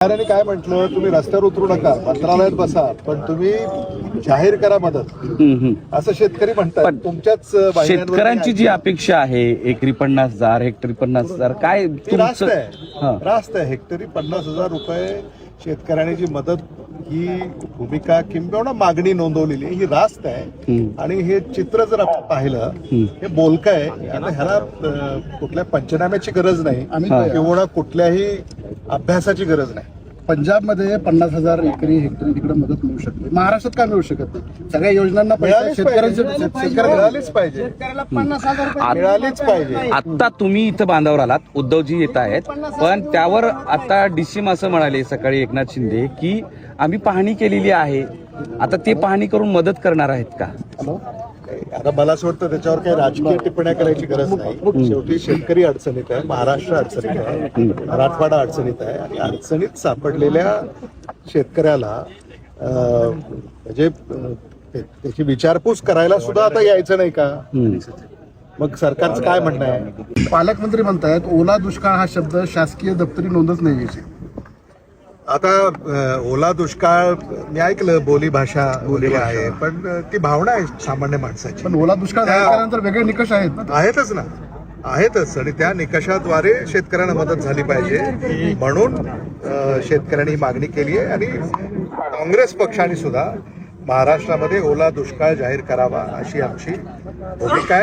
सरकारने काय म्हटलं तुम्ही रस्त्यावर उतरू नका मंत्रालयात बसा पण तुम्ही जाहीर करा मदत. असं शेतकरी म्हणतात पण तुमच्याच वाहिन्यांवर शेतकऱ्यांची जी अपेक्षा आहे एकरी पन्नास हजार हेक्टरी पन्नास हजार काय ती रास्त तुमचं आहे. रास्त आहे हेक्टरी पन्नास हजार रुपये शेतकऱ्याने जी मदत ही भूमिका किंबहुना मागणी नोंदवलेली आहे, ही रास्त आहे हम्म. आणि हे चित्र जर आपण पाहिलं हम्म. हे बोलकं आहे आता ह्याला अं, कुठल्या पंचनाम्याची गरज नाही. किंवा कुठल्याही अभ्यासाची गरज नाही. पंजाबमध्ये पन्नास हजार एकरी हेक्टरी तिकडे मदत मिळू शकते. महाराष्ट्रात का मिळू शकत नाही? सगळ्या योजनांना पैसा मिळालीच शेतकऱ्यांचे पाहिजे. शेतकऱ्यांना मिळालीच पाहिजे. पन्नास हजार रुपये मिळालीच पाहिजे. आता तुम्ही इथं बांधावर आलात. उद्धवजी येत आहेत. पण त्यावर आता डीसीम असं म्हणाले सकाळी एकनाथ शिंदे की आम्ही पाहणी केलेली आहे. आता ते पाहणी करून मदत करणार आहेत का? आता मला असं वाटतं त्याच्यावर काही राजकीय टिप्पण्या करायची गरज नाही. शेवटी शेतकरी अडचणीत आहे महाराष्ट्र अडचणीत आहे मराठवाडा अडचणीत आहे आणि अडचणीत सापडलेल्या शेतकऱ्याला अं, म्हणजे त्याची विचारपूस करायला सुद्धा आता यायचं नाही का? मग सरकारचं काय म्हणणं आहे? पालकमंत्री म्हणतायत ओला दुष्काळ हा शब्द शासकीय दप्तरी नोंदच नाही याची. आता ओला दुष्काळ मी ऐकलं बोली भाषा बोली आहे पण ती भावना आहे सामान्य माणसाची. पण ओला दुष्काळ जाहीर केल्यानंतर वेगळे निकष आहेत ना. आहेतच ना. आहेतच. आणि त्या निकषाद्वारे शेतकऱ्यांना मदत झाली पाहिजे. म्हणून शेतकऱ्यांनी ही मागणी केली आहे. आणि काँग्रेस पक्षाने सुद्धा महाराष्ट्रामध्ये ओला दुष्काळ जाहीर करावा अशी आमची भूमिका आहे.